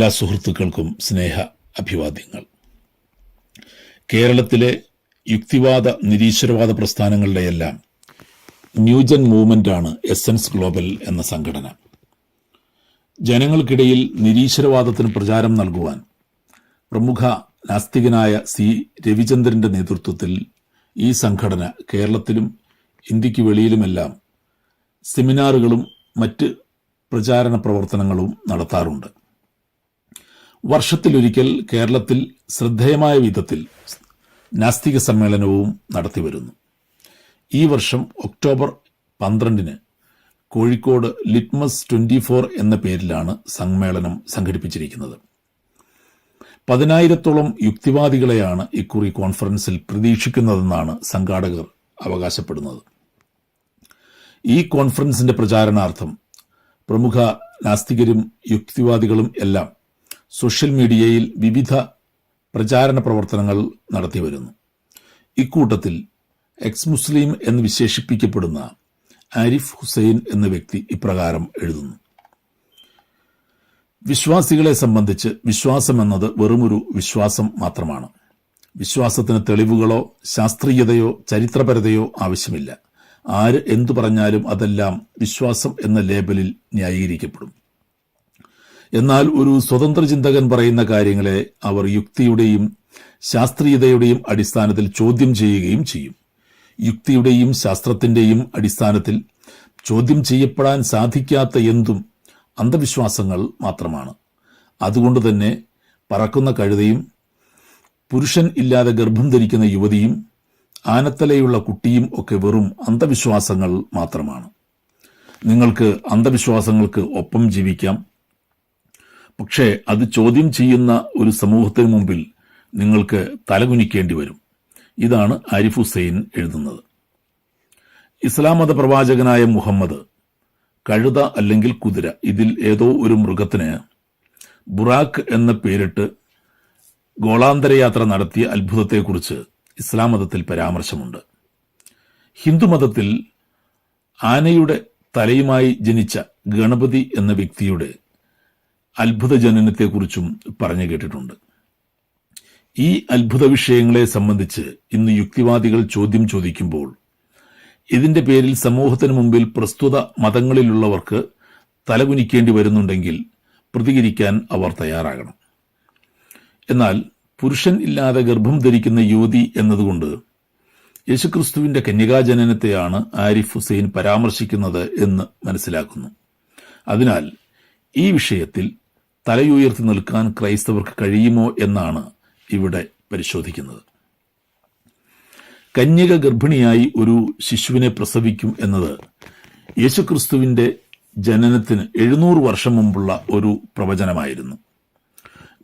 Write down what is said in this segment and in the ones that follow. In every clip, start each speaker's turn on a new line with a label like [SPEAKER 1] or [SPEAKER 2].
[SPEAKER 1] എല്ലാ സുഹൃത്തുക്കൾക്കും സ്നേഹ അഭിവാദ്യങ്ങൾ. കേരളത്തിലെ യുക്തിവാദ നിരീശ്വരവാദ പ്രസ്ഥാനങ്ങളുടെയെല്ലാം ന്യൂജൻ മൂവ്മെന്റ് ആണ് എസൻസ് ഗ്ലോബൽ എന്ന സംഘടന. ജനങ്ങൾക്കിടയിൽ നിരീശ്വരവാദത്തിന് പ്രചാരം നൽകുവാൻ പ്രമുഖ നാസ്തികനായ സി രവിചന്ദ്രന്റെ നേതൃത്വത്തിൽ ഈ സംഘടന കേരളത്തിലും ഇന്ത്യയ്ക്ക് വെളിയിലുമെല്ലാം സെമിനാറുകളും മറ്റ് പ്രചാരണ പ്രവർത്തനങ്ങളും നടത്താറുണ്ട്. വർഷത്തിലൊരിക്കൽ കേരളത്തിൽ ശ്രദ്ധേയമായ വിധത്തിൽ നാസ്തിക സമ്മേളനവും നടത്തിവരുന്നു. ഈ വർഷം ഒക്ടോബർ പന്ത്രണ്ടിന് കോഴിക്കോട് ലിറ്റ്മസ് ട്വന്റി ഫോർ എന്ന പേരിലാണ് സമ്മേളനം സംഘടിപ്പിച്ചിരിക്കുന്നത്. പതിനായിരത്തോളം യുക്തിവാദികളെയാണ് ഇക്കുറി കോൺഫറൻസിൽ പ്രതീക്ഷിക്കുന്നതെന്നാണ് സംഘാടകർ അവകാശപ്പെടുന്നത്. ഈ കോൺഫറൻസിന്റെ പ്രചാരണാർത്ഥം പ്രമുഖ നാസ്തികരും യുക്തിവാദികളും എല്ലാം സോഷ്യൽ മീഡിയയിൽ വിവിധ പ്രചാരണ പ്രവർത്തനങ്ങൾ നടത്തിവരുന്നു ഇക്കൂട്ടത്തിൽ എക്സ് മുസ്ലിം എന്ന് വിശേഷിപ്പിക്കപ്പെടുന്ന ആരിഫ് ഹുസൈൻ എന്ന വ്യക്തി ഇപ്രകാരം എഴുതുന്നു. വിശ്വാസികളെ സംബന്ധിച്ച് വിശ്വാസം എന്നത് വെറുമൊരു വിശ്വാസം മാത്രമാണ്. വിശ്വാസത്തിന് തെളിവുകളോ ശാസ്ത്രീയതയോ ചരിത്രപരതയോ ആവശ്യമില്ല. ആര് എന്തു പറഞ്ഞാലും അതെല്ലാം വിശ്വാസം എന്ന ലേബലിൽ ന്യായീകരിക്കപ്പെടും. എന്നാൽ ഒരു സ്വതന്ത്ര ചിന്തകൻ പറയുന്ന കാര്യങ്ങളെ അവർ യുക്തിയുടെയും ശാസ്ത്രീയതയുടെയും അടിസ്ഥാനത്തിൽ ചോദ്യം ചെയ്യുകയും ചെയ്യും. യുക്തിയുടെയും ശാസ്ത്രത്തിന്റെയും അടിസ്ഥാനത്തിൽ ചോദ്യം ചെയ്യപ്പെടാൻ സാധിക്കാത്ത എന്തും അന്ധവിശ്വാസങ്ങൾ മാത്രമാണ്. അതുകൊണ്ട് തന്നെ പറക്കുന്ന കഴുതയും പുരുഷൻ ഇല്ലാതെ ഗർഭം ധരിക്കുന്ന യുവതിയും ആനത്തലയുള്ള കുട്ടിയും ഒക്കെ വെറും അന്ധവിശ്വാസങ്ങൾ മാത്രമാണ്. നിങ്ങൾക്ക് അന്ധവിശ്വാസങ്ങൾക്ക് ഒപ്പം ജീവിക്കാം. പക്ഷേ അത് ചോദ്യം ചെയ്യുന്ന ഒരു സമൂഹത്തിന് മുമ്പിൽ നിങ്ങൾക്ക് തലകുനിക്കേണ്ടി വരും. ഇതാണ് ആരിഫ് ഹുസൈൻ എഴുതുന്നത്. ഇസ്ലാം മത പ്രവാചകനായ മുഹമ്മദ് കഴുത അല്ലെങ്കിൽ കുതിര ഇതിൽ ഏതോ ഒരു മൃഗത്തിന് ബുറാഖ് എന്ന പേരിട്ട് ഗോളാന്തരയാത്ര നടത്തിയ അത്ഭുതത്തെക്കുറിച്ച് ഇസ്ലാം മതത്തിൽ പരാമർശമുണ്ട്. ഹിന്ദുമതത്തിൽ ആനയുടെ തലയുമായി ജനിച്ച ഗണപതി എന്ന വ്യക്തിയുടെ അത്ഭുത ജനനത്തെക്കുറിച്ചും പറഞ്ഞു കേട്ടിട്ടുണ്ട്. ഈ അത്ഭുത വിഷയങ്ങളെ സംബന്ധിച്ച് ഇന്ന് യുക്തിവാദികൾ ചോദ്യം ചോദിക്കുമ്പോൾ ഇതിന്റെ പേരിൽ സമൂഹത്തിന് മുമ്പിൽ പ്രസ്തുത മതങ്ങളിലുള്ളവർക്ക് തലകുനിക്കേണ്ടി വരുന്നുണ്ടെങ്കിൽ പ്രതികരിക്കാൻ അവർ തയ്യാറാകണം. എന്നാൽ പുരുഷൻ ഇല്ലാതെ ഗർഭം ധരിക്കുന്ന യുവതി എന്നതുകൊണ്ട് യേശുക്രിസ്തുവിന്റെ കന്യകാജനനത്തെയാണ് ആരിഫ് ഹുസൈൻ പരാമർശിക്കുന്നത് എന്ന് മനസ്സിലാക്കുന്നു. അതിനാൽ ഈ വിഷയത്തിൽ തലയുയർത്തി നിൽക്കാൻ ക്രൈസ്തവർക്ക് കഴിയുമോ എന്നാണ് ഇവിടെ പരിശോധിക്കുന്നത്. കന്യക ഗർഭിണിയായി ഒരു ശിശുവിനെ പ്രസവിക്കും എന്നത് യേശുക്രിസ്തുവിന്റെ ജനനത്തിന് എഴുന്നൂറ് വർഷം മുമ്പുള്ള ഒരു പ്രവചനമായിരുന്നു.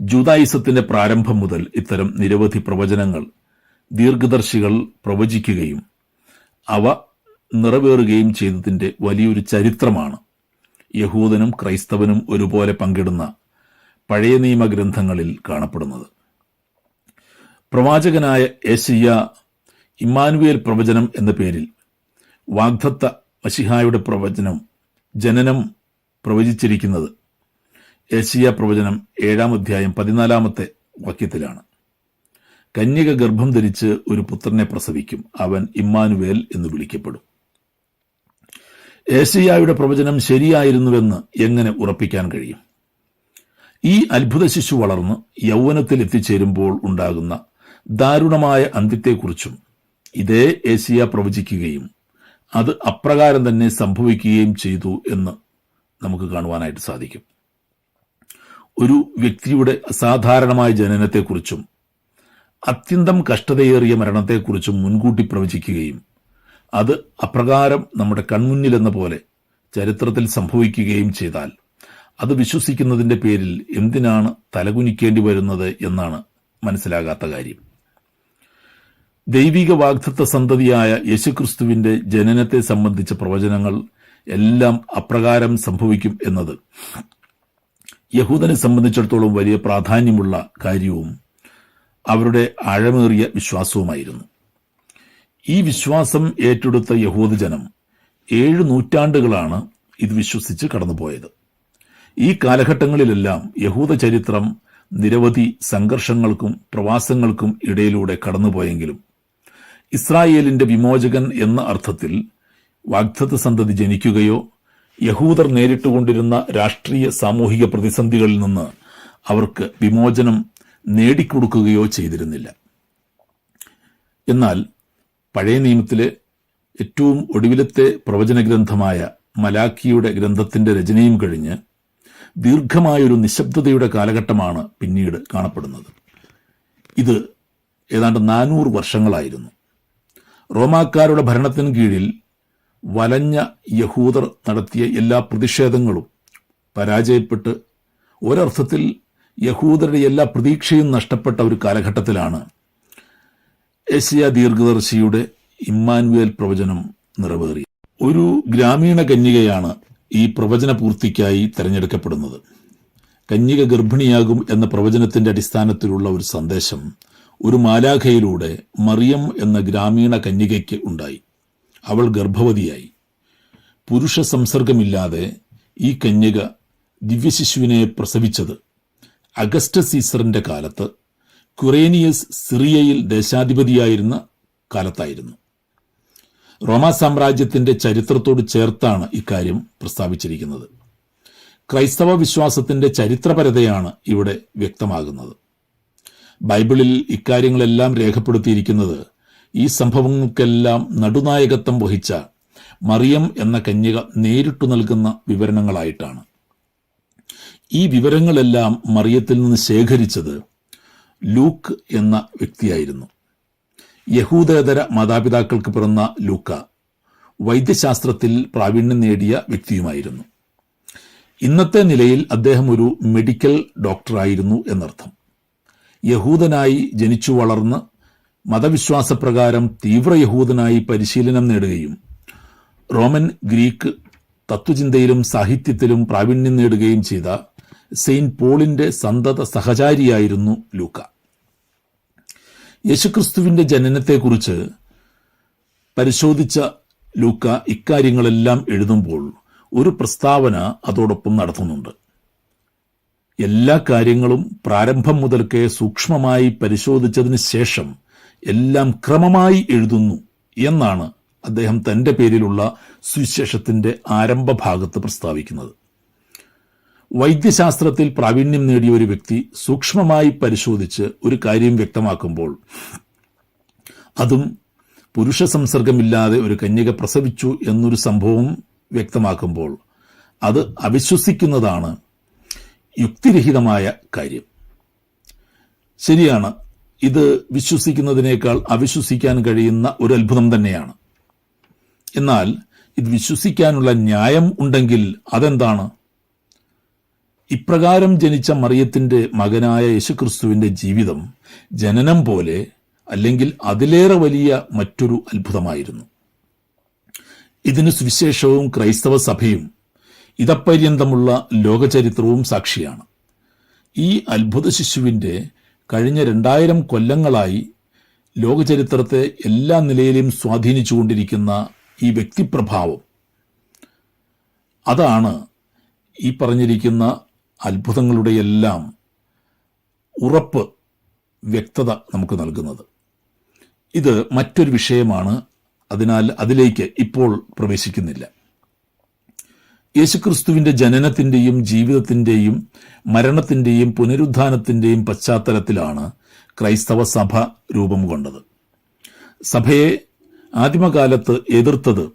[SPEAKER 1] ജൂതായുസത്തിന്റെ പ്രാരംഭം മുതൽ ഇത്തരം നിരവധി പ്രവചനങ്ങൾ ദീർഘദർശികൾ പ്രവചിക്കുകയും അവ നിറവേറുകയും ചെയ്തതിന്റെ വലിയൊരു ചരിത്രമാണ്. യഹൂദനും ക്രൈസ്തവനും ഒരുപോലെ പങ്കിടുന്ന പഴയ നിയമ ഗ്രന്ഥങ്ങളിൽ കാണപ്പെടുന്നത്. പ്രവാചകനായ ഏശയ്യ ഇമ്മാനുവേൽ പ്രവചനം എന്ന പേരിൽ വാഗ്ദത്ത മഷിഹായുടെ പ്രവചനം ജനനം പ്രവചിച്ചിരിക്കുന്നത് ഏശയ്യ പ്രവചനം ഏഴാം അധ്യായം പതിനാലാമത്തെ വാക്യത്തിലാണ്. കന്യക ഗർഭം ധരിച്ച് ഒരു പുത്രനെ പ്രസവിക്കും. അവൻ ഇമ്മാനുവേൽ എന്ന് വിളിക്കപ്പെടും. ഏശയ്യായുടെ പ്രവചനം ശരിയായിരുന്നുവെന്ന് എങ്ങനെ ഉറപ്പിക്കാൻ കഴിയും? ഈ അത്ഭുത ശിശു വളർന്ന് യൗവനത്തിൽ എത്തിച്ചേരുമ്പോൾ ഉണ്ടാകുന്ന ദാരുണമായ അന്ത്യത്തെക്കുറിച്ചും ഇതേ ഏഷ്യ പ്രവചിക്കുകയും അത് അപ്രകാരം തന്നെ സംഭവിക്കുകയും ചെയ്തു എന്ന് നമുക്ക് കാണുവാനായിട്ട് സാധിക്കും. ഒരു വ്യക്തിയുടെ അസാധാരണമായ ജനനത്തെക്കുറിച്ചും അത്യന്തം കഷ്ടതയേറിയ മരണത്തെക്കുറിച്ചും മുൻകൂട്ടി പ്രവചിക്കുകയും അത് അപ്രകാരം നമ്മുടെ കൺമുന്നിലെന്ന പോലെ ചരിത്രത്തിൽ സംഭവിക്കുകയും ചെയ്താൽ അത് വിശ്വസിക്കുന്നതിന്റെ പേരിൽ എന്തിനാണ് തലകുനിക്കേണ്ടി വരുന്നത് എന്നാണ് മനസ്സിലാകാത്ത കാര്യം. ദൈവിക വാഗ്ദത്ത സന്തതിയായ യേശുക്രിസ്തുവിന്റെ ജനനത്തെ സംബന്ധിച്ച പ്രവചനങ്ങൾ എല്ലാം അപ്രകാരം സംഭവിക്കും എന്നത് യഹൂദനെ സംബന്ധിച്ചിടത്തോളം വലിയ പ്രാധാന്യമുള്ള കാര്യവും അവരുടെ ആഴമേറിയ വിശ്വാസവുമായിരുന്നു. ഈ വിശ്വാസം ഏറ്റെടുത്ത യഹൂദജനം ഏഴ് നൂറ്റാണ്ടുകളാണ് ഇത് വിശ്വസിച്ച് കടന്നുപോയത്. ഈ കാലഘട്ടങ്ങളിലെല്ലാം യഹൂദ ചരിത്രം നിരവധി സംഘർഷങ്ങൾക്കും പ്രവാസങ്ങൾക്കും ഇടയിലൂടെ കടന്നുപോയെങ്കിലും ഇസ്രായേലിന്റെ വിമോചകൻ എന്ന അർത്ഥത്തിൽ വാഗ്ദത്ത സന്തതി ജനിക്കുകയോ യഹൂദർ നേരിട്ടുകൊണ്ടിരുന്ന രാഷ്ട്രീയ സാമൂഹിക പ്രതിസന്ധികളിൽ നിന്ന് അവർക്ക് വിമോചനം നേടിക്കൊടുക്കുകയോ ചെയ്തിരുന്നില്ല. എന്നാൽ പഴയ നിയമത്തിലെ ഏറ്റവും ഒടുവിലത്തെ പ്രവചന ഗ്രന്ഥമായ മലാക്കിയുടെ ഗ്രന്ഥത്തിന്റെ രചനയും കഴിഞ്ഞ് ദീർഘമായൊരു നിശബ്ദതയുടെ കാലഘട്ടമാണ് പിന്നീട് കാണപ്പെടുന്നത്. ഇത് ഏതാണ്ട് നാനൂറ് വർഷങ്ങളായിരുന്നു. റോമാക്കാരുടെ ഭരണത്തിന് കീഴിൽ വലഞ്ഞ യഹൂദർ നടത്തിയ എല്ലാ പ്രതിഷേധങ്ങളും പരാജയപ്പെട്ട് ഒരർത്ഥത്തിൽ യഹൂദരുടെ എല്ലാ പ്രതീക്ഷയും നഷ്ടപ്പെട്ട ഒരു കാലഘട്ടത്തിലാണ് ഏഷ്യ ദീർഘദർശിയുടെ ഇമ്മാനുവേൽ പ്രവചനം നിറവേറി ഒരു ഗ്രാമീണ കന്യകയാണ് ഈ പ്രവചന പൂർത്തിക്കായി തെരഞ്ഞെടുക്കപ്പെടുന്നത്. കന്യക ഗർഭിണിയാകും എന്ന പ്രവചനത്തിന്റെ അടിസ്ഥാനത്തിലുള്ള ഒരു സന്ദേശം ഒരു മാലാഖയിലൂടെ മറിയം എന്ന ഗ്രാമീണ കന്യകയ്ക്ക് ഉണ്ടായി. അവൾ ഗർഭവതിയായി. പുരുഷ സംസർഗമില്ലാതെ ഈ കന്യക ദിവ്യശിശുവിനെ പ്രസവിച്ചത് അഗസ്റ്റ സീസറിന്റെ കാലത്ത്. ക്യുറേനിയസ് സിറിയയിൽ ദേശാധിപതിയായിരുന്ന കാലത്തായിരുന്നു. റോമാ സാമ്രാജ്യത്തിന്റെ ചരിത്രത്തോട് ചേർത്താണ് ഇക്കാര്യം പ്രസ്താവിച്ചിരിക്കുന്നത്. ക്രൈസ്തവ വിശ്വാസത്തിന്റെ ചരിത്രപരതയാണ് ഇവിടെ വ്യക്തമാകുന്നത്. ബൈബിളിൽ ഇക്കാര്യങ്ങളെല്ലാം രേഖപ്പെടുത്തിയിരിക്കുന്നത് ഈ സംഭവങ്ങൾക്കെല്ലാം നടുനായകത്വം വഹിച്ച മറിയം എന്ന കന്യക നേരിട്ടു നൽകുന്ന വിവരണങ്ങളായിട്ടാണ്. ഈ വിവരങ്ങളെല്ലാം മറിയത്തിൽ നിന്ന് ശേഖരിച്ചത് ലൂക്ക് എന്ന വ്യക്തിയായിരുന്നു. യഹൂദേതര മാതാപിതാക്കൾക്ക് പിറന്ന ലൂക്ക വൈദ്യശാസ്ത്രത്തിൽ പ്രാവീണ്യം നേടിയ വ്യക്തിയുമായിരുന്നു. ഇന്നത്തെ നിലയിൽ അദ്ദേഹം ഒരു മെഡിക്കൽ ഡോക്ടറായിരുന്നു എന്നർത്ഥം. യഹൂദനായി ജനിച്ചു വളർന്ന് മതവിശ്വാസപ്രകാരം തീവ്ര യഹൂദനായി പരിശീലനം നേടുകയും റോമൻ ഗ്രീക്ക് തത്വചിന്തയിലും സാഹിത്യത്തിലും പ്രാവീണ്യം നേടുകയും ചെയ്ത സെയിന്റ് പോളിന്റെ സന്തത സഹചാരിയായിരുന്നു ലൂക്ക. യേശുക്രിസ്തുവിന്റെ ജനനത്തെക്കുറിച്ച് പരിശോധിച്ച ലൂക്ക ഇക്കാര്യങ്ങളെല്ലാം എഴുതുമ്പോൾ ഒരു പ്രസ്താവന അതോടൊപ്പം നടത്തുന്നുണ്ട്. എല്ലാ കാര്യങ്ങളും പ്രാരംഭം മുതൽക്കേ സൂക്ഷ്മമായി പരിശോധിച്ചതിന് ശേഷം എല്ലാം ക്രമമായി എഴുതുന്നു എന്നാണ് അദ്ദേഹം തന്റെ പേരിലുള്ള സുവിശേഷത്തിന്റെ ആരംഭ ഭാഗത്ത് പ്രസ്താവിക്കുന്നത്. വൈദ്യശാസ്ത്രത്തിൽ പ്രാവീണ്യം നേടിയ ഒരു വ്യക്തി സൂക്ഷ്മമായി പരിശോധിച്ച് ഒരു കാര്യം വ്യക്തമാക്കുമ്പോൾ അതും പുരുഷ സംസർഗമില്ലാതെ ഒരു കന്യക പ്രസവിച്ചു എന്നൊരു സംഭവം വ്യക്തമാക്കുമ്പോൾ അത് അവിശ്വസിക്കുന്നതാണ് യുക്തിരഹിതമായ കാര്യം. ശരിയാണ് ഇത് വിശ്വസിക്കുന്നതിനേക്കാൾ അവിശ്വസിക്കാൻ കഴിയുന്ന ഒരു അത്ഭുതം തന്നെയാണ്. എന്നാൽ ഇത് വിശ്വസിക്കാനുള്ള ന്യായം ഉണ്ടെങ്കിൽ അതെന്താണ്? ഇപ്രകാരം ജനിച്ച മറിയത്തിന്റെ മകനായ യേശുക്രിസ്തുവിന്റെ ജീവിതം ജനനം പോലെ അല്ലെങ്കിൽ അതിലേറെ വലിയ മറ്റൊരു അത്ഭുതമായിരുന്നു. ഇതിന് സുവിശേഷവും ക്രൈസ്തവ സഭയും ഇതപര്യന്തമുള്ള ലോകചരിത്രവും സാക്ഷിയാണ്. ഈ അത്ഭുത ശിശുവിന്റെ കഴിഞ്ഞ രണ്ടായിരം കൊല്ലങ്ങളായി ലോകചരിത്രത്തെ എല്ലാ നിലയിലും സ്വാധീനിച്ചുകൊണ്ടിരിക്കുന്ന ഈ വ്യക്തിപ്രഭാവം. അതാണ് ഈ പറഞ്ഞിരിക്കുന്ന അത്ഭുതങ്ങളുടെയെല്ലാം ഉറപ്പ് വ്യക്തത നമുക്ക് നൽകുന്നത്. ഇത് മറ്റൊരു വിഷയമാണ്. അതിനാൽ അതിലേക്ക് ഇപ്പോൾ പ്രവേശിക്കുന്നില്ല. യേശുക്രിസ്തുവിന്റെ ജനനത്തിന്റെയും ജീവിതത്തിന്റെയും മരണത്തിന്റെയും പുനരുദ്ധാനത്തിന്റെയും പശ്ചാത്തലത്തിലാണ് ക്രൈസ്തവ സഭ രൂപം കൊണ്ടത്. സഭയെ ആദിമകാലത്ത് എതിർത്തത്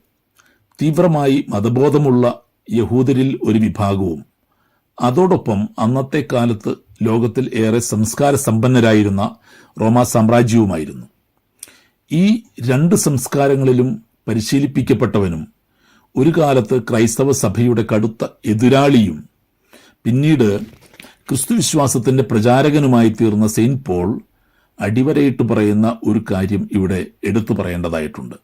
[SPEAKER 1] തീവ്രമായി മതബോധമുള്ള യഹൂദരിൽ ഒരു വിഭാഗവും അതോടൊപ്പം അന്നത്തെ കാലത്ത് ലോകത്തിൽ ഏറെ സംസ്കാര സമ്പന്നരായിരുന്ന റോമാ സാമ്രാജ്യവുമായിരുന്നു. ഈ രണ്ട് സംസ്കാരങ്ങളിലും പരിശീലിപ്പിക്കപ്പെട്ടവനും ഒരു കാലത്ത് ക്രൈസ്തവ സഭയുടെ കടുത്ത എതിരാളിയും പിന്നീട് ക്രിസ്തുവിശ്വാസത്തിന്റെ പ്രചാരകനുമായി തീർന്ന സെയിന്റ് പോൾ അടിവരയിട്ട് പറയുന്ന ഒരു കാര്യം ഇവിടെ എടുത്തു പറയേണ്ടതായിട്ടുണ്ട്.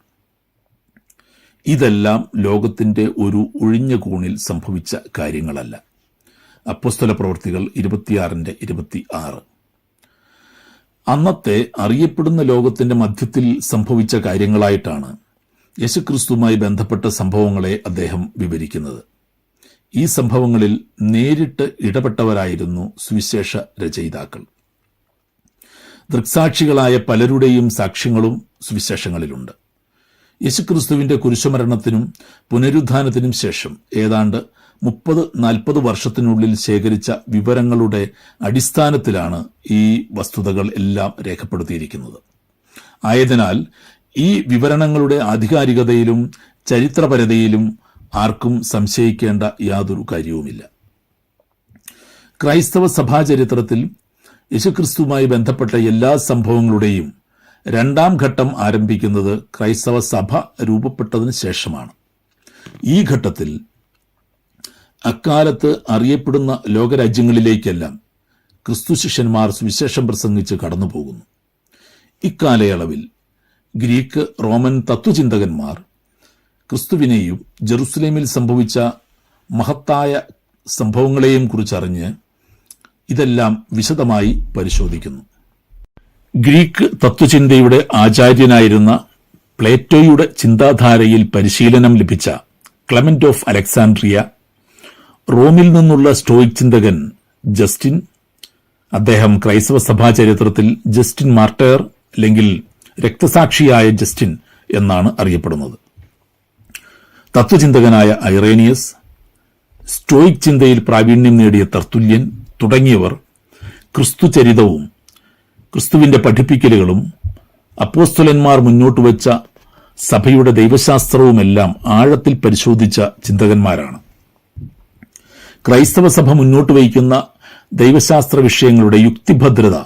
[SPEAKER 1] ഇതെല്ലാം ലോകത്തിന്റെ ഒരു ഒഴിഞ്ഞ കൂണിൽ സംഭവിച്ച കാര്യങ്ങളല്ല. അപ്പസ്തല പ്രവൃത്തികൾ ഇരുപത്തിയാറിന്റെ ഇരുപത്തി ആറ് അന്നത്തെ അറിയപ്പെടുന്ന ലോകത്തിന്റെ മധ്യത്തിൽ സംഭവിച്ച കാര്യങ്ങളായിട്ടാണ് യേശുക്രിസ്തുവുമായി ബന്ധപ്പെട്ട സംഭവങ്ങളെ അദ്ദേഹം വിവരിക്കുന്നത്. ഈ സംഭവങ്ങളിൽ നേരിട്ട് ഇടപെട്ടവരായിരുന്നു സുവിശേഷ രചയിതാക്കൾ. ദൃക്സാക്ഷികളായ പലരുടെയും സാക്ഷ്യങ്ങളും സുവിശേഷങ്ങളിലുണ്ട്. യേശുക്രിസ്തുവിന്റെ കുരിശുമരണത്തിനും പുനരുദ്ധാനത്തിനും ശേഷം ഏതാണ്ട് മുപ്പത് നാൽപ്പത് വർഷത്തിനുള്ളിൽ ശേഖരിച്ച വിവരങ്ങളുടെ അടിസ്ഥാനത്തിലാണ് ഈ വസ്തുതകൾ എല്ലാം രേഖപ്പെടുത്തിയിരിക്കുന്നത്. ആയതിനാൽ ഈ വിവരണങ്ങളുടെ ആധികാരികതയിലും ചരിത്രപരതയിലും ആർക്കും സംശയിക്കേണ്ട യാതൊരു കാര്യവുമില്ല. ക്രൈസ്തവ സഭാചരിത്രത്തിൽ യേശുക്രിസ്തുവുമായി ബന്ധപ്പെട്ട എല്ലാ സംഭവങ്ങളുടെയും രണ്ടാം ഘട്ടം ആരംഭിക്കുന്നത് ക്രൈസ്തവ സഭ രൂപപ്പെട്ടതിന് ശേഷമാണ്. ഈ ഘട്ടത്തിൽ അക്കാലത്ത് അറിയപ്പെടുന്ന ലോകരാജ്യങ്ങളിലേക്കെല്ലാം ക്രിസ്തു ശിഷ്യന്മാർ സുവിശേഷം പ്രസംഗിച്ച് കടന്നുപോകുന്നു. ഇക്കാലയളവിൽ ഗ്രീക്ക് റോമൻ തത്വചിന്തകന്മാർ ക്രിസ്തുവിനെയും ജെറുസലേമിൽ സംഭവിച്ച മഹത്തായ സംഭവങ്ങളെയും കുറിച്ചറിഞ്ഞ് ഇതെല്ലാം വിശദമായി പരിശോധിക്കുന്നു. ഗ്രീക്ക് തത്വചിന്തയുടെ ആചാര്യനായിരുന്ന പ്ലേറ്റോയുടെ ചിന്താധാരയിൽ പരിശീലനം ലഭിച്ച ക്ലമന്റ് ഓഫ് അലക്സാൻഡ്രിയ റോമിൽ നിന്നുള്ള സ്റ്റോയിക് ചിന്തകൻ ജസ്റ്റിൻ അദ്ദേഹം ക്രൈസ്തവ സഭാ ചരിത്രത്തിൽ ജസ്റ്റിൻ മാർട്ടയർ അല്ലെങ്കിൽ രക്തസാക്ഷിയായ ജസ്റ്റിൻ എന്നാണ് അറിയപ്പെടുന്നത്. തത്വചിന്തകനായ ഐറേനിയസ് സ്റ്റോയിക് ചിന്തയിൽ പ്രാവീണ്യം നേടിയ തർത്തുല്യൻ തുടങ്ങിയവർ ക്രിസ്തുചരിതവും ക്രിസ്തുവിന്റെ പഠിപ്പിക്കലുകളും അപ്പോസ്തുലന്മാർ മുന്നോട്ട് വച്ച സഭയുടെ ദൈവശാസ്ത്രവുമെല്ലാം ആഴത്തിൽ പരിശോധിച്ച ചിന്തകന്മാരാണ്. ക്രൈസ്തവ സഭ മുന്നോട്ട് വയ്ക്കുന്ന ദൈവശാസ്ത്ര വിഷയങ്ങളുടെ യുക്തിഭദ്രത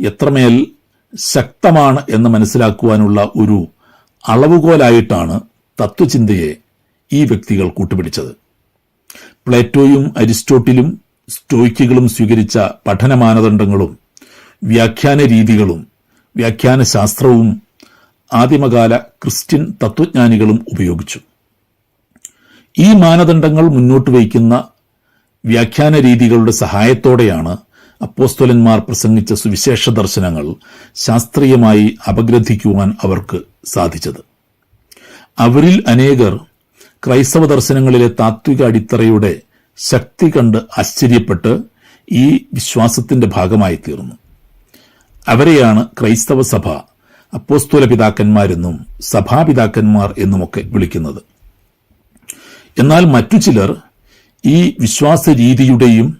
[SPEAKER 1] എത്രമേൽ ശക്തമാണ് എന്ന് മനസ്സിലാക്കുവാനുള്ള ഒരു അളവുകോലായിട്ടാണ് തത്വചിന്തയെ ഈ വ്യക്തികൾ കൂട്ടുപിടിച്ചത്. പ്ലേറ്റോയും അരിസ്റ്റോട്ടിലും സ്റ്റോയ്ക്കുകളും സ്വീകരിച്ച പഠന മാനദണ്ഡങ്ങളും വ്യാഖ്യാന രീതികളും വ്യാഖ്യാന ശാസ്ത്രവും ആദിമകാല ക്രിസ്ത്യൻ തത്വജ്ഞാനികളും ഉപയോഗിച്ചു. ഈ മാനദണ്ഡങ്ങൾ മുന്നോട്ട് വയ്ക്കുന്ന വ്യാഖ്യാന രീതികളുടെ സഹായത്തോടെയാണ് അപ്പോസ്തോലന്മാർ പ്രസംഗിച്ച സുവിശേഷ ദർശനങ്ങൾ ശാസ്ത്രീയമായി അപഗ്രഥിക്കുവാൻ അവർക്ക് സാധിച്ചത്. അവരിൽ അനേകർ ക്രൈസ്തവ ദർശനങ്ങളിലെ താത്വിക അടിത്തറയുടെ ശക്തി കണ്ട് ആശ്ചര്യപ്പെട്ട് ഈ വിശ്വാസത്തിന്റെ ഭാഗമായി തീർന്നു അവരെയാണ് ക്രൈസ്തവ സഭ അപ്പോസ്തോല പിതാക്കന്മാരെന്നും സഭാപിതാക്കന്മാർ എന്നുമൊക്കെ വിളിക്കുന്നത്. എന്നാൽ മറ്റു ചിലർ ഈ വിശ്വാസ രീതിയുടെയും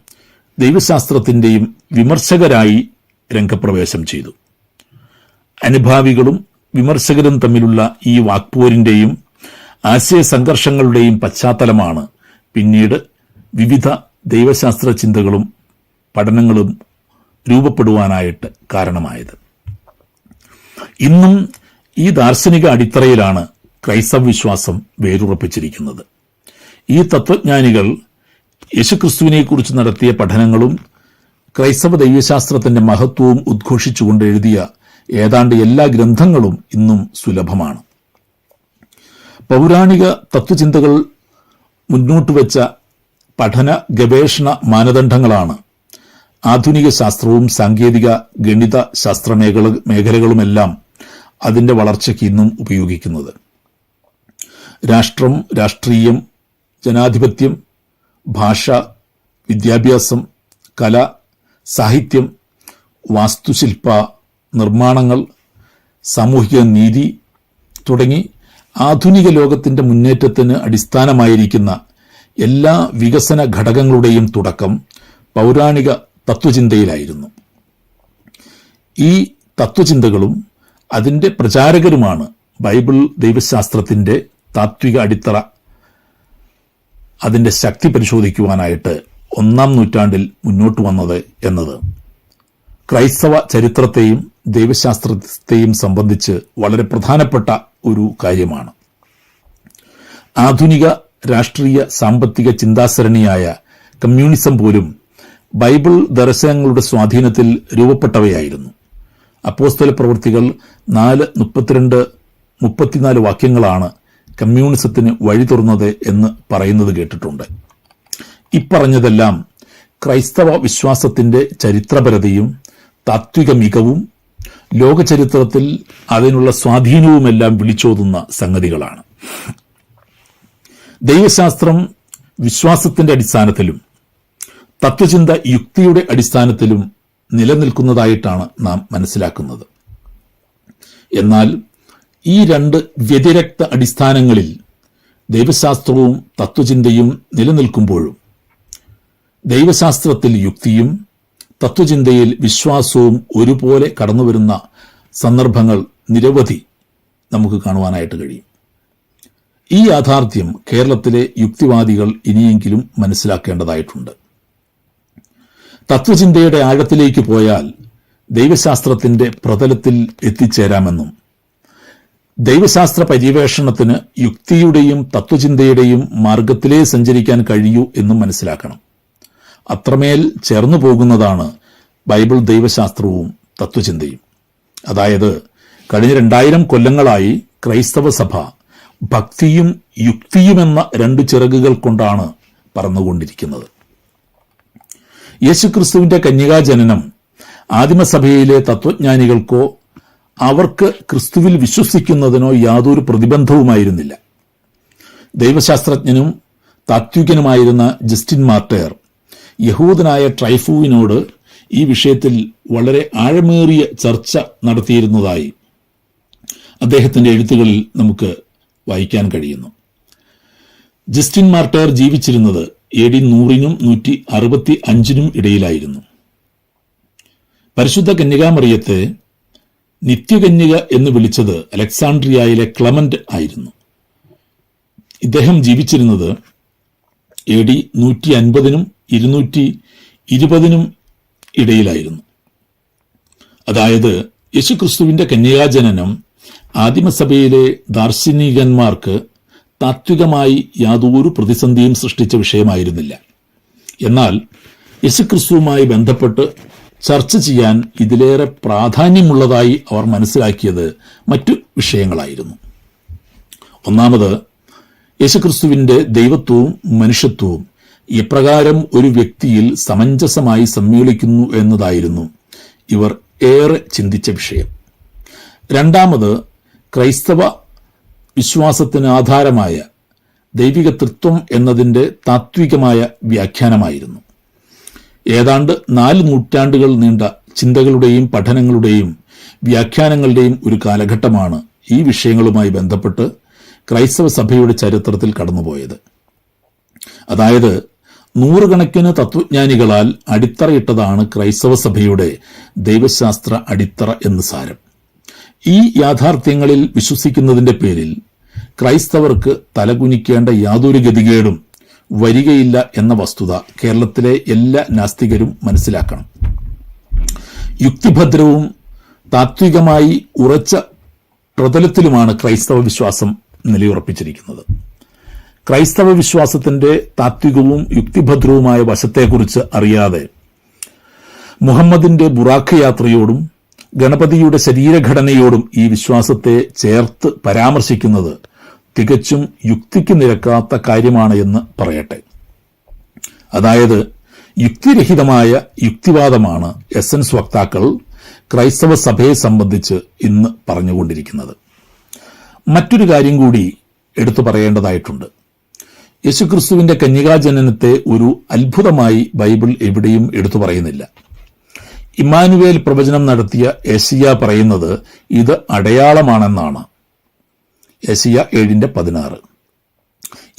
[SPEAKER 1] ദൈവശാസ്ത്രത്തിന്റെയും വിമർശകരായി രംഗപ്രവേശം ചെയ്തു. അനുഭാവികളും വിമർശകരും തമ്മിലുള്ള ഈ വാക്പോരിന്റെയും ആശയ സംഘർഷങ്ങളുടെയും പശ്ചാത്തലമാണ് പിന്നീട് വിവിധ ദൈവശാസ്ത്ര ചിന്തകളും പഠനങ്ങളും രൂപപ്പെടുവാനായിട്ട് കാരണമായത്. ഇന്നും ഈ ദാർശനിക അടിത്തറയിലാണ് ക്രൈസ്തവ വിശ്വാസം വേരുറപ്പിച്ചിരിക്കുന്നത്. ഈ തത്വജ്ഞാനികൾ യേശുക്രിസ്തുവിനെക്കുറിച്ച് നടത്തിയ പഠനങ്ങളും ക്രൈസ്തവ ദൈവശാസ്ത്രത്തിന്റെ മഹത്വവും ഉദ്ഘോഷിച്ചുകൊണ്ട് എഴുതിയ ഏതാണ്ട് എല്ലാ ഗ്രന്ഥങ്ങളും ഇന്നും സുലഭമാണ്. പൗരാണിക തത്വചിന്തകൾ മുന്നോട്ട് വെച്ച പഠന ഗവേഷണ മാനദണ്ഡങ്ങളാണ് ആധുനിക ശാസ്ത്രവും സാങ്കേതിക ഗണിത ശാസ്ത്ര മേഖല മേഖലകളുമെല്ലാം അതിന്റെ വളർച്ചയ്ക്ക് ഇന്നും ഉപയോഗിക്കുന്നത്. രാഷ്ട്രം രാഷ്ട്രീയം ജനാധിപത്യം ഭാഷ വിദ്യാഭ്യാസം കല സാഹിത്യം വാസ്തുശില്പ നിർമ്മാണങ്ങൾ സാമൂഹിക നീതി തുടങ്ങി ആധുനിക ലോകത്തിന്റെ മുന്നേറ്റത്തിന് അടിസ്ഥാനമായിരിക്കുന്ന എല്ലാ വികസന ഘടകങ്ങളുടെയും തുടക്കം പൗരാണിക തത്വചിന്തയിലായിരുന്നു. ഈ തത്വചിന്തകളും അതിന്റെ പ്രചാരകരുമാണ് ബൈബിൾ ദൈവശാസ്ത്രത്തിന്റെ താത്വിക അടിത്തറ അതിന്റെ ശക്തി പരിശോധിക്കുവാനായിട്ട് ഒന്നാം നൂറ്റാണ്ടിൽ മുന്നോട്ട് വന്നത് എന്നത്. ക്രൈസ്തവ ചരിത്രത്തെയും ദൈവശാസ്ത്രത്തെയും സംബന്ധിച്ച് വളരെ പ്രധാനപ്പെട്ട ഒരു കാര്യമാണ്. ആധുനിക രാഷ്ട്രീയ സാമ്പത്തിക ചിന്താസരണിയായ കമ്മ്യൂണിസം പോലും ബൈബിൾ ദർശനങ്ങളുടെ സ്വാധീനത്തിൽ രൂപപ്പെട്ടവയായിരുന്നു. അപ്പോസ്തല പ്രവൃത്തികൾ നാല് മുപ്പത്തിരണ്ട് മുപ്പത്തിനാല് വാക്യങ്ങളാണ് കമ്മ്യൂണിസത്തിന് വഴി തുറന്നത് എന്ന് പറയുന്നത് കേട്ടിട്ടുണ്ട്. ഇപ്പറഞ്ഞതെല്ലാം ക്രൈസ്തവ വിശ്വാസത്തിന്റെ ചരിത്രപരതയും താത്വിക മികവും ലോകചരിത്രത്തിൽ അതിനുള്ള സ്വാധീനവുമെല്ലാം വിളിച്ചോതുന്ന സംഗതികളാണ്. ദൈവശാസ്ത്രം വിശ്വാസത്തിന്റെ അടിസ്ഥാനത്തിലും തത്വചിന്ത യുക്തിയുടെ അടിസ്ഥാനത്തിലും നിലനിൽക്കുന്നതായിട്ടാണ് നാം മനസ്സിലാക്കുന്നത്. എന്നാൽ ഈ രണ്ട് വ്യതിരക്ത അടിസ്ഥാനങ്ങളിൽ ദൈവശാസ്ത്രവും തത്വചിന്തയും നിലനിൽക്കുമ്പോഴും ദൈവശാസ്ത്രത്തിൽ യുക്തിയും തത്വചിന്തയിൽ വിശ്വാസവും ഒരുപോലെ കടന്നുവരുന്ന സന്ദർഭങ്ങൾ നിരവധി നമുക്ക് കാണുവാനായിട്ട് കഴിയും. ഈ യാഥാർത്ഥ്യം കേരളത്തിലെ യുക്തിവാദികൾ ഇനിയെങ്കിലും മനസ്സിലാക്കേണ്ടതായിട്ടുണ്ട്. തത്വചിന്തയുടെ ആഴത്തിലേക്ക് പോയാൽ ദൈവശാസ്ത്രത്തിന്റെ പ്രതലത്തിൽ എത്തിച്ചേരാമെന്നും ദൈവശാസ്ത്ര പര്യവേഷണത്തിന് യുക്തിയുടെയും തത്വചിന്തയുടെയും മാർഗത്തിലേ സഞ്ചരിക്കാൻ കഴിയൂ എന്നും മനസ്സിലാക്കണം. അത്രമേൽ ചേർന്നു പോകുന്നതാണ് ബൈബിൾ ദൈവശാസ്ത്രവും തത്വചിന്തയും. അതായത് കഴിഞ്ഞ രണ്ടായിരം കൊല്ലങ്ങളായി ക്രൈസ്തവ സഭ ഭക്തിയും യുക്തിയുമെന്ന രണ്ട് ചിറകുകൾ കൊണ്ടാണ് പറന്നുകൊണ്ടിരിക്കുന്നത്. യേശുക്രിസ്തുവിന്റെ കന്യകാജനനം ആദിമസഭയിലെ തത്വജ്ഞാനികൾക്കോ അവർക്ക് ക്രിസ്തുവിൽ വിശ്വസിക്കുന്നതിനോ യാതൊരു പ്രതിബന്ധവുമായിരുന്നില്ല. ദൈവശാസ്ത്രജ്ഞനും താത്വികനുമായിരുന്ന ജസ്റ്റിൻ മാർട്ടയർ യഹൂദനായ ട്രൈഫുവിനോട് ഈ വിഷയത്തിൽ വളരെ ആഴമേറിയ ചർച്ച നടത്തിയിരുന്നതായി അദ്ദേഹത്തിന്റെ എഴുത്തുകളിൽ നമുക്ക് വായിക്കാൻ കഴിയുന്നു. ജസ്റ്റിൻ മാർട്ടയർ ജീവിച്ചിരുന്നത് എ ഡി നൂറിനും നൂറ്റി അറുപത്തി അഞ്ചിനും ഇടയിലായിരുന്നു. പരിശുദ്ധ കന്യകാമറിയത്തെ നിത്യകന്യക എന്ന് വിളിച്ചത് അലക്സാണ്ട്രിയയിലെ ക്ലമന്റ് ആയിരുന്നു. ഇദ്ദേഹം ജീവിച്ചിരുന്നത് എ ഡി നൂറ്റി അൻപതിനും ഇരുന്നൂറ്റി ഇരുപതിനും ഇടയിലായിരുന്നു. അതായത് യേശുക്രിസ്തുവിന്റെ കന്യകാജനനം ആദിമസഭയിലെ ദാർശനികന്മാർക്ക് താത്വികമായി യാതൊരു പ്രതിസന്ധിയും സൃഷ്ടിച്ച വിഷയമായിരുന്നില്ല. എന്നാൽ യേശുക്രിസ്തുവുമായി ബന്ധപ്പെട്ട് ചർച്ച ചെയ്യാൻ ഇതിലേറെ പ്രാധാന്യമുള്ളതായി അവർ മനസ്സിലാക്കിയത് മറ്റു വിഷയങ്ങളായിരുന്നു. ഒന്നാമത് യേശുക്രിസ്തുവിന്റെ ദൈവത്വവും മനുഷ്യത്വവും എപ്രകാരം ഒരു വ്യക്തിയിൽ സമഞ്ജസമായി സമ്മേളിക്കുന്നു എന്നതായിരുന്നു ഇവർ ഏറെ ചിന്തിച്ച വിഷയം. രണ്ടാമത് ക്രൈസ്തവ വിശ്വാസത്തിന് ആധാരമായ ദൈവിക തൃത്വം എന്നതിന്റെ താത്വികമായ വ്യാഖ്യാനമായിരുന്നു. ഏതാണ്ട് നാല് നൂറ്റാണ്ടുകൾ നീണ്ട ചിന്തകളുടെയും പഠനങ്ങളുടെയും വ്യാഖ്യാനങ്ങളുടെയും ഒരു കാലഘട്ടമാണ് ഈ വിഷയങ്ങളുമായി ബന്ധപ്പെട്ട് ക്രൈസ്തവ സഭയുടെ ചരിത്രത്തിൽ കടന്നുപോയത്. അതായത് നൂറുകണക്കിന് തത്വജ്ഞാനികളാൽ അടിത്തറയിട്ടതാണ് ക്രൈസ്തവ സഭയുടെ ദൈവശാസ്ത്ര അടിത്തറ എന്ന് സാരം. ഈ യാഥാർത്ഥ്യങ്ങളിൽ വിശ്വസിക്കുന്നതിന്റെ പേരിൽ ക്രൈസ്തവർക്ക് തലകുനിക്കേണ്ട യാതൊരു ഗതികേടും വരികയില്ല എന്ന വസ്തുത കേരളത്തിലെ എല്ലാ നാസ്തികരും മനസ്സിലാക്കണം. യുക്തിഭദ്രവും താത്വികമായി ഉറച്ച പ്രതലത്തിലുമാണ് ക്രൈസ്തവ വിശ്വാസം നിലയുറപ്പിച്ചിരിക്കുന്നത്. ക്രൈസ്തവ വിശ്വാസത്തിന്റെ താത്വികവും യുക്തിഭദ്രവുമായ വശത്തെക്കുറിച്ച് അറിയാതെ മുഹമ്മദിന്റെ ബുറാഖ് യാത്രയോടും ഗണപതിയുടെ ശരീരഘടനയോടും ഈ വിശ്വാസത്തെ ചേർത്ത് പരാമർശിക്കുന്നത് തികച്ചും യുക്തിക്ക് നിരക്കാത്ത കാര്യമാണ് എന്ന് പറയട്ടെ. അതായത് യുക്തിരഹിതമായ യുക്തിവാദമാണ് എസൻസ് വക്താക്കൾ ക്രൈസ്തവ സഭയെ സംബന്ധിച്ച് ഇന്ന് പറഞ്ഞുകൊണ്ടിരിക്കുന്നത്. മറ്റൊരു കാര്യം കൂടി എടുത്തു പറയേണ്ടതായിട്ടുണ്ട്. യേശുക്രിസ്തുവിന്റെ കന്യകാജനനത്തെ ഒരു അത്ഭുതമായി ബൈബിൾ എവിടെയും എടുത്തു പറയുന്നില്ല. ഇമ്മാനുവേൽ പ്രവചനം നടത്തിയ ഏഷ്യ പറയുന്നത് ഇത് അടയാളമാണെന്നാണ്. ഏഷ്യ ഏഴിന്റെ പതിനാറ്.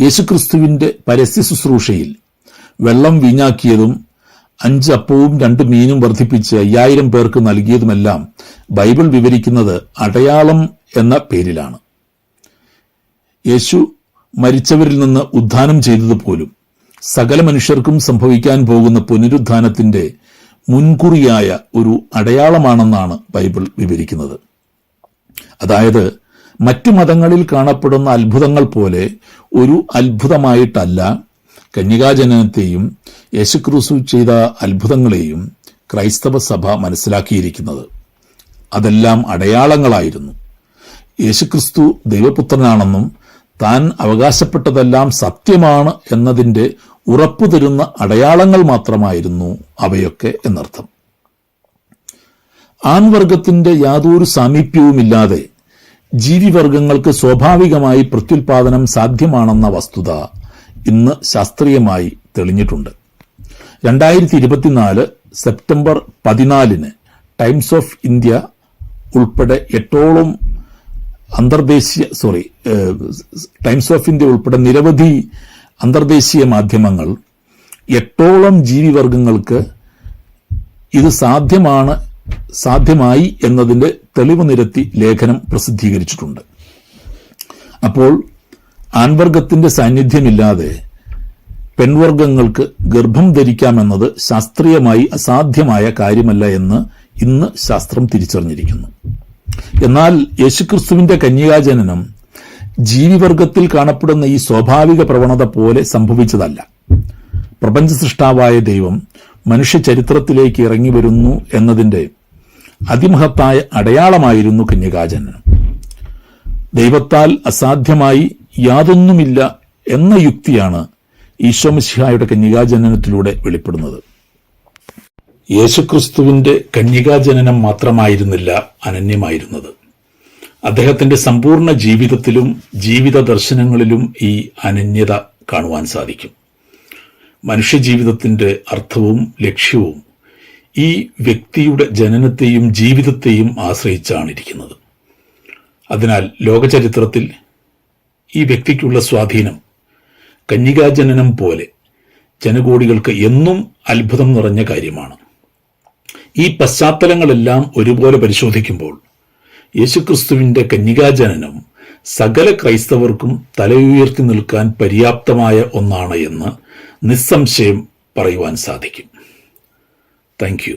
[SPEAKER 1] യേശുക്രിസ്തുവിന്റെ പരസ്യ ശുശ്രൂഷയിൽ വെള്ളം വീഞ്ഞാക്കിയതും അഞ്ച് അപ്പവും രണ്ട് മീനും വർദ്ധിപ്പിച്ച് അയ്യായിരം പേർക്ക് നൽകിയതുമെല്ലാം ബൈബിൾ വിവരിക്കുന്നത് അടയാളം എന്ന പേരിലാണ്. യേശു മരിച്ചവരിൽ നിന്ന് ഉദ്ധാനം ചെയ്തതുപോലും സകല മനുഷ്യർക്കും സംഭവിക്കാൻ പോകുന്ന പുനരുദ്ധാനത്തിന്റെ മുൻകുറിയായ ഒരു അടയാളമാണെന്നാണ് ബൈബിൾ വിവരിക്കുന്നത്. അതായത് മറ്റു മതങ്ങളിൽ കാണപ്പെടുന്ന അത്ഭുതങ്ങൾ പോലെ ഒരു അത്ഭുതമായിട്ടല്ല കന്യകാജനനത്തെയും യേശുക്രിസ്തു ചെയ്ത അത്ഭുതങ്ങളെയും ക്രൈസ്തവ സഭ മനസ്സിലാക്കിയിരിക്കുന്നത്. അതെല്ലാം അടയാളങ്ങളായിരുന്നു. യേശുക്രിസ്തു ദൈവപുത്രനാണെന്നും താൻ അവകാശപ്പെട്ടതെല്ലാം സത്യമാണ് എന്നതിന്റെ ഉറപ്പു തരുന്ന അടയാളങ്ങൾ മാത്രമായിരുന്നു അവയൊക്കെ എന്നർത്ഥം. ആൺവർഗത്തിന്റെ യാതൊരു സാമീപ്യവുമില്ലാതെ ജീവിവർഗങ്ങൾക്ക് സ്വാഭാവികമായി പ്രത്യുൽപാദനം സാധ്യമാണെന്ന വസ്തുത ഇന്ന് ശാസ്ത്രീയമായി തെളിഞ്ഞിട്ടുണ്ട്. രണ്ടായിരത്തി ഇരുപത്തിനാല് സെപ്റ്റംബർ പതിനാലിന് ടൈംസ് ഓഫ് ഇന്ത്യ ഉൾപ്പെടെ എട്ടോളം അന്തർദേശീയ സോറി ടൈംസ് ഓഫ് ഇന്ത്യ ഉൾപ്പെടെ നിരവധി അന്തർദേശീയ മാധ്യമങ്ങൾ എട്ടോളം ജീവിവർഗങ്ങൾക്ക് ഇത് സാധ്യമാണ് സാധ്യമായി എന്നതിന്റെ തെളിവ് നിരത്തി ലേഖനം പ്രസിദ്ധീകരിച്ചിട്ടുണ്ട്. അപ്പോൾ ആൺവർഗത്തിന്റെ സാന്നിധ്യമില്ലാതെ പെൺവർഗങ്ങൾക്ക് ഗർഭം ധരിക്കാമെന്നത് ശാസ്ത്രീയമായി അസാധ്യമായ കാര്യമല്ല എന്ന് ഇന്ന് ശാസ്ത്രം തിരിച്ചറിഞ്ഞിരിക്കുന്നു. എന്നാൽ യേശുക്രിസ്തുവിന്റെ കന്യകാജനനം ജീവിവർഗത്തിൽ കാണപ്പെടുന്ന ഈ സ്വാഭാവിക പ്രവണത പോലെ സംഭവിച്ചതല്ല. പ്രപഞ്ച സൃഷ്ടാവായ ദൈവം മനുഷ്യ ചരിത്രത്തിലേക്ക് ഇറങ്ങി വരുന്നു എന്നതിന്റെ അതിമഹത്തായ അടയാളമായിരുന്നു കന്യകാജൻ. ദൈവത്താൽ അസാധ്യമായി യാതൊന്നുമില്ല എന്ന യുക്തിയാണ് ഈശോമിശിഹായുടെ കന്യകാജനനത്തിലൂടെ വെളിപ്പെടുന്നത്. യേശുക്രിസ്തുവിന്റെ കന്യകാജനനം മാത്രമായിരുന്നില്ല അനന്യമായിരുന്നത്. അദ്ദേഹത്തിന്റെ സമ്പൂർണ ജീവിതത്തിലും ജീവിത ദർശനങ്ങളിലും ഈ അനന്യത കാണുവാൻ സാധിക്കും. മനുഷ്യജീവിതത്തിന്റെ അർത്ഥവും ലക്ഷ്യവും ഈ വ്യക്തിയുടെ ജനനത്തെയും ജീവിതത്തെയും ആശ്രയിച്ചാണ് ഇരിക്കുന്നത് അതിനാൽ ലോകചരിത്രത്തിൽ ഈ വ്യക്തിക്കുള്ള സ്വാധീനം കന്യകാജനനം പോലെ ജനകോടികൾക്ക് എന്നും അത്ഭുതം നിറഞ്ഞ കാര്യമാണ്. ഈ പശ്ചാത്തലങ്ങളെല്ലാം ഒരുപോലെ പരിശോധിക്കുമ്പോൾ യേശുക്രിസ്തുവിന്റെ കന്യകാജനനം സകല ക്രൈസ്തവർക്കും തലയുയർത്തി നിൽക്കാൻ പര്യാപ്തമായ ഒന്നാണ് എന്ന് നിസ്സംശയം പറയുവാൻ സാധിക്കും. താങ്ക്